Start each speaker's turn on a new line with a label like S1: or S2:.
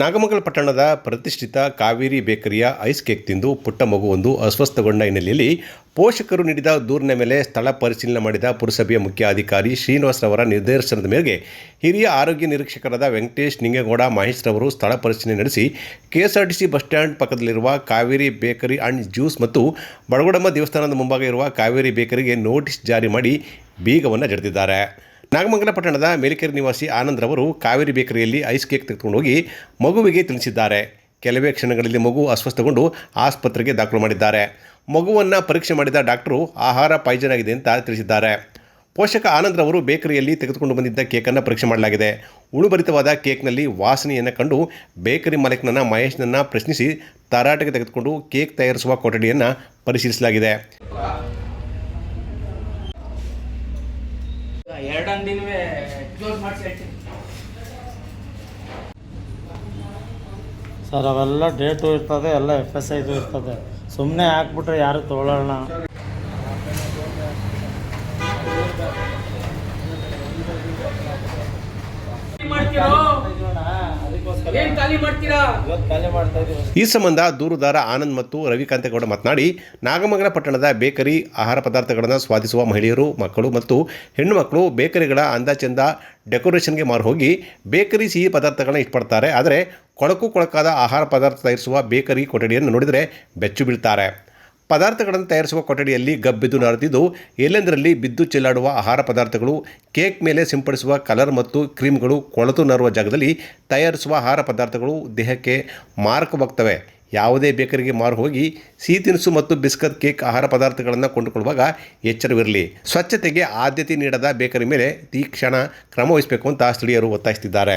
S1: ನಾಗಮಂಗಲ ಪಟ್ಟಣದ ಪ್ರತಿಷ್ಠಿತ Kaveri ಬೇಕರಿಯ ice cake ತಿಂದು ಪುಟ್ಟ ಮಗುವೊಂದು ಅಸ್ವಸ್ಥಗೊಂಡ ಹಿನ್ನೆಲೆಯಲ್ಲಿ ಪೋಷಕರು ನೀಡಿದ ದೂರಿನ ಮೇಲೆ ಸ್ಥಳ ಪರಿಶೀಲನೆ ಮಾಡಿದ ಪುರಸಭೆಯ ಮುಖ್ಯ ಅಧಿಕಾರಿ ಶ್ರೀನಿವಾಸರವರ ನಿರ್ದೇಶನದ ಮೇರೆಗೆ ಹಿರಿಯ ಆರೋಗ್ಯ ನಿರೀಕ್ಷಕರಾದ ವೆಂಕಟೇಶ್ ನಿಂಗೇಗೌಡ ಮಹೇಶ್ರವರು ಸ್ಥಳ ಪರಿಶೀಲನೆ ನಡೆಸಿ ಕೆಎಸ್ಆರ್ಟಿಸಿ ಬಸ್ ಸ್ಟ್ಯಾಂಡ್ ಪಕ್ಕದಲ್ಲಿರುವ ಕಾವೇರಿ ಬೇಕರಿ ಅಂಡ್ ಜ್ಯೂಸ್ ಮತ್ತು ಬಡಗುಡಮ್ಮ ದೇವಸ್ಥಾನದ ಮುಂಭಾಗ ಇರುವ ಕಾವೇರಿ ಬೇಕರಿಗೆ ನೋಟಿಸ್ ಜಾರಿ ಮಾಡಿ ಬೀಗವನ್ನು ಜಡಿದಿದ್ದಾರೆ. ನಾಗಮಂಗಲ ಪಟ್ಟಣದ ಮೇಲಿಕೆರೆ ನಿವಾಸಿ ಆನಂದ್ ರವರು ಕಾವೇರಿ ಬೇಕರಿಯಲ್ಲಿ ಐಸ್ ಕೇಕ್ ತೆಗೆದುಕೊಂಡು ಹೋಗಿ ಮಗುವಿಗೆ ತಿಳಿಸಿದ್ದಾರೆ. ಕೆಲವೇ ಕ್ಷಣಗಳಲ್ಲಿ ಮಗು ಅಸ್ವಸ್ಥಗೊಂಡು ಆಸ್ಪತ್ರೆಗೆ ದಾಖಲು ಮಾಡಿದ್ದಾರೆ. ಮಗುವನ್ನು ಪರೀಕ್ಷೆ ಮಾಡಿದ ಡಾಕ್ಟರು ಆಹಾರ ಪಾಯ್ಜನ್ ಆಗಿದೆ ಅಂತ ತಿಳಿಸಿದ್ದಾರೆ. ಪೋಷಕ ಆನಂದ್ ರವರು ಬೇಕರಿಯಲ್ಲಿ ತೆಗೆದುಕೊಂಡು ಬಂದಿದ್ದ ಕೇಕನ್ನು ಪರೀಕ್ಷೆ ಮಾಡಲಾಗಿದೆ. ಉಳುಭರಿತವಾದ ಕೇಕ್ನಲ್ಲಿ ವಾಸನೆಯನ್ನು ಕಂಡು ಬೇಕರಿ ಮಾಲೀಕನನ್ನ ಮಹೇಶ್ನನ್ನ ಪ್ರಶ್ನಿಸಿ ತರಾಟೆಗೆ ತೆಗೆದುಕೊಂಡು ಕೇಕ್ ತಯಾರಿಸುವ ಕೊಠಡಿಯನ್ನು ಪರಿಶೀಲಿಸಲಾಗಿದೆ.
S2: ಎರಡೊಂದು ದಿನವೇ ಕ್ಲೋಸ್ ಮಾಡಿಸಿ ಹೇಳ್ತೀನಿ
S3: ಸರ್ ಅವೆಲ್ಲ ಡೇಟು ಇರ್ತದೆ ಎಲ್ಲ ಎಫ್ ಎಸ್ ಐದು ಇರ್ತದೆ. ಸುಮ್ಮನೆ ಹಾಕ್ಬಿಟ್ರೆ ಯಾರು ತೊಗೊಳ್ಳೋಣ
S2: ಮಾಡ್ತೀರೋ?
S1: ಈ ಸಂಬಂಧ ದೂರುದಾರ ಆನಂದ್ ಮತ್ತು ರವಿಕಾಂತೇಗೌಡ ಮಾತನಾಡಿ ನಾಗಮಂಗಲ ಪಟ್ಟಣದ ಬೇಕರಿ ಆಹಾರ ಪದಾರ್ಥಗಳನ್ನು ಸ್ವಾದಿಸುವ ಮಹಿಳೆಯರು ಮಕ್ಕಳು ಮತ್ತು ಹೆಣ್ಣು ಮಕ್ಕಳು ಬೇಕರಿಗಳ ಅಂದಾಚೆಂದ ಡೆಕೋರೇಷನ್ಗೆ ಮಾರು ಹೋಗಿ ಬೇಕರಿ ಸಿಹಿ ಪದಾರ್ಥಗಳನ್ನ ಇಷ್ಟಪಡ್ತಾರೆ ಆದರೆ ಕೊಳಕು ಕೊಳಕಾದ ಆಹಾರ ಪದಾರ್ಥ ತಯಾರಿಸುವ ಬೇಕರಿ ಕೊಠಡಿಯನ್ನು ನೋಡಿದರೆ ಬೆಚ್ಚು ಬೀಳ್ತಾರೆ ಪದಾರ್ಥಗಳನ್ನು ತಯಾರಿಸುವ ಕೊಠಡಿಯಲ್ಲಿ ಗಬ್ಬಿದ್ದು ನರೆದಿದ್ದು ಎಲ್ಲೆಂದರಲ್ಲಿ ಬಿದ್ದು ಚೆಲ್ಲಾಡುವ ಆಹಾರ ಪದಾರ್ಥಗಳು ಕೇಕ್ ಮೇಲೆ ಸಿಂಪಡಿಸುವ ಕಲರ್ ಮತ್ತು ಕ್ರೀಮ್ಗಳು ಕೊಳತು ನರುವ ಜಾಗದಲ್ಲಿ ತಯಾರಿಸುವ ಆಹಾರ ಪದಾರ್ಥಗಳು ದೇಹಕ್ಕೆ ಮಾರಕವಾಗ್ತವೆ. ಯಾವುದೇ ಬೇಕರಿಗೆ ಮಾರು ಹೋಗಿ ಸಿಹಿ ತಿನಿಸು ಮತ್ತು ಬಿಸ್ಕತ್ ಕೇಕ್ ಆಹಾರ ಪದಾರ್ಥಗಳನ್ನು ಕೊಂಡುಕೊಳ್ಳುವಾಗ ಎಚ್ಚರವಿರಲಿ. ಸ್ವಚ್ಛತೆಗೆ ಆದ್ಯತೆ ನೀಡದ ಬೇಕರಿ ಮೇಲೆ ತೀಕ್ಷಣ ಕ್ರಮ ವಹಿಸಬೇಕು ಅಂತ ಸ್ಥಳೀಯರು ಒತ್ತಾಯಿಸುತ್ತಿದ್ದಾರೆ.